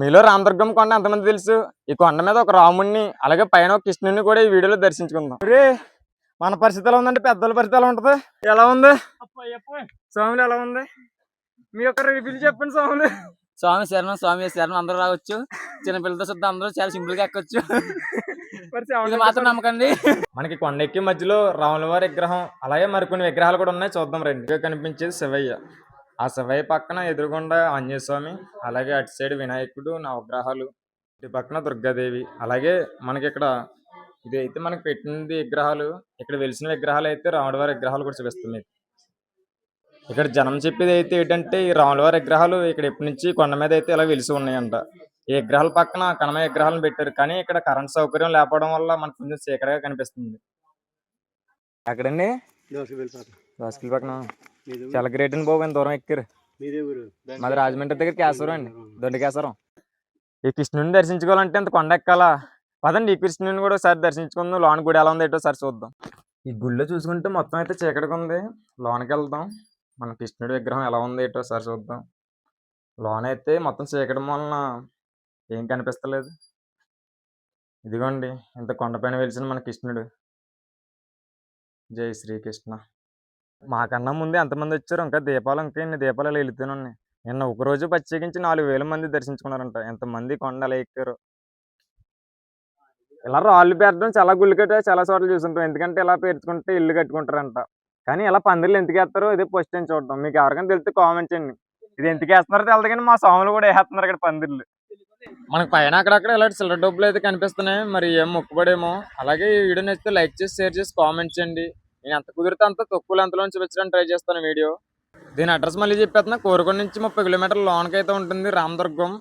మీలో రామదుర్గం కొండ ఎంతమంది తెలుసు? ఈ కొండ మీద ఒక రాముణ్ణి అలాగే పైన ఒక కృష్ణుని కూడా ఈ వీడియోలో దర్శించుకుందాం. రే మన పరిస్థితి ఎలా ఉందంటే పెద్దల పరిస్థితి ఎలా ఉంటది? ఎలా ఉంది? స్వాములు ఎలా ఉంది? మీ యొక్క రివ్యూలు చెప్పండి స్వాములు. స్వామి శరణం స్వామి శరణం అందరూ రావచ్చు. చిన్నపిల్లలతో శుద్ధ అందరూ చాలా సింపుల్గా ఎక్కొచ్చు. మాత్రం నమ్మకండి. మనకి కొండ ఎక్కి మధ్యలో రాముల వారి విగ్రహం అలాగే మరికొన్ని విగ్రహాలు కూడా ఉన్నాయి. చూద్దాం రండి. ఇక్కడ కనిపించేది శివయ్య. ఆ శివయ్య పక్కన ఎదురుగుండా ఆంజనేయ స్వామి అలాగే అటు సైడ్ వినాయకుడు నవగ్రహాలు ఇటు పక్కన దుర్గాదేవి అలాగే మనకి ఇక్కడ ఇది అయితే మనకి పెట్టినది విగ్రహాలు ఇక్కడ వెలిసిన విగ్రహాలు అయితే రాముడి వారి విగ్రహాలు కూడా చూపిస్తుంది ఇక్కడ జనం చెప్పేది అయితే ఏంటంటే ఈ రాముల వారి విగ్రహాలు ఇక్కడ ఎప్పటి నుంచి కొండ మీద అయితే ఇలా వెలిసి ఉన్నాయంట. ఈ విగ్రహాల పక్కన కనమయ విగ్రహాలను పెట్టారు కానీ ఇక్కడ కరెంట్ సౌకర్యం లేకపోవడం వల్ల మనకు కొంచెం చీకటిగా కనిపిస్తుంది. ఎక్కడండి? దోసకిల్ పక్కన చాలా గ్రేట్ అండి బాబు ఎంత దూరం ఎక్కారు. మీదే రాజమండ్రి దగ్గర కేశవరం అండి దొండకేశ్వరం. ఈ కృష్ణుని దర్శించుకోవాలంటే అంత కొండ ఎక్కాలా? పదండి ఈ కృష్ణుని కూడా ఒకసారి దర్శించుకుందాం. లోన గుడి ఎలా ఉంది ఏంటో ఒకసారి చూద్దాం. ఈ గుడిలో చూసుకుంటే మొత్తం అయితే చీకటిగా ఉంది. లోనకి వెళ్దాం. మన కృష్ణుడి విగ్రహం ఎలా ఉంది ఏంటో ఒకసారి చూద్దాం. లోన అయితే మొత్తం చీకటి వలన ఏం కనిపిస్తలేదు. ఇదిగోండి ఇంత కొండపైన వెలిసిన మన కృష్ణుడు. జై శ్రీకృష్ణ. మాకన్నా ముందే ఎంతమంది వచ్చారు ఇంకా దీపాలు ఇంకా ఇన్ని దీపాలు ఇలా వెళుతూనే ఉన్నాయి నిన్న ఒక రోజు ప్రత్యేకించి నాలుగు వేల మంది దర్శించుకున్నారంట. ఎంతమంది కొండలు ఎక్కారు. ఇలా రాళ్ళు పెట్టడం చాలా గుళ్ళు కట్టే చాలా చోట్ల చూసుంటాం. ఎందుకంటే ఇలా పేర్చుకుంటే ఇల్లు కట్టుకుంటారంట. కానీ ఇలా పందిర్లు ఎందుకు వేస్తారో ఇదే ఫస్ట్ టైం చూడటం. మీకు ఎవరికైనా తెలిస్తే కామెంట్ చేయండి. ఇది ఎందుకు వేస్తున్నారో తెలియదు కానీ మా స్వాములు కూడా వేస్తున్నారు ఇక్కడ పందిర్లు. మనకు పైన అక్కడక్కడ ఇలాంటి చిల్లర డబ్బులు అయితే కనిపిస్తున్నాయి. మరి ఏం మొక్కుబడేమో. అలాగే ఈ వీడియో నచ్చితే లైక్ చేసి షేర్ చేసి కామెంట్ చేయండి. నేను ఎంత కుదిరితే అంత తక్కువ లెంత్లో చూపించడానికి ట్రై చేస్తాను వీడియో. దీని అడ్రస్ మళ్ళీ చెప్పేస్తున్నా. కోరుకొని నుంచి ముప్పై కిలోమీటర్ల లోనకి అయితే ఉంటుంది రామదుర్గం.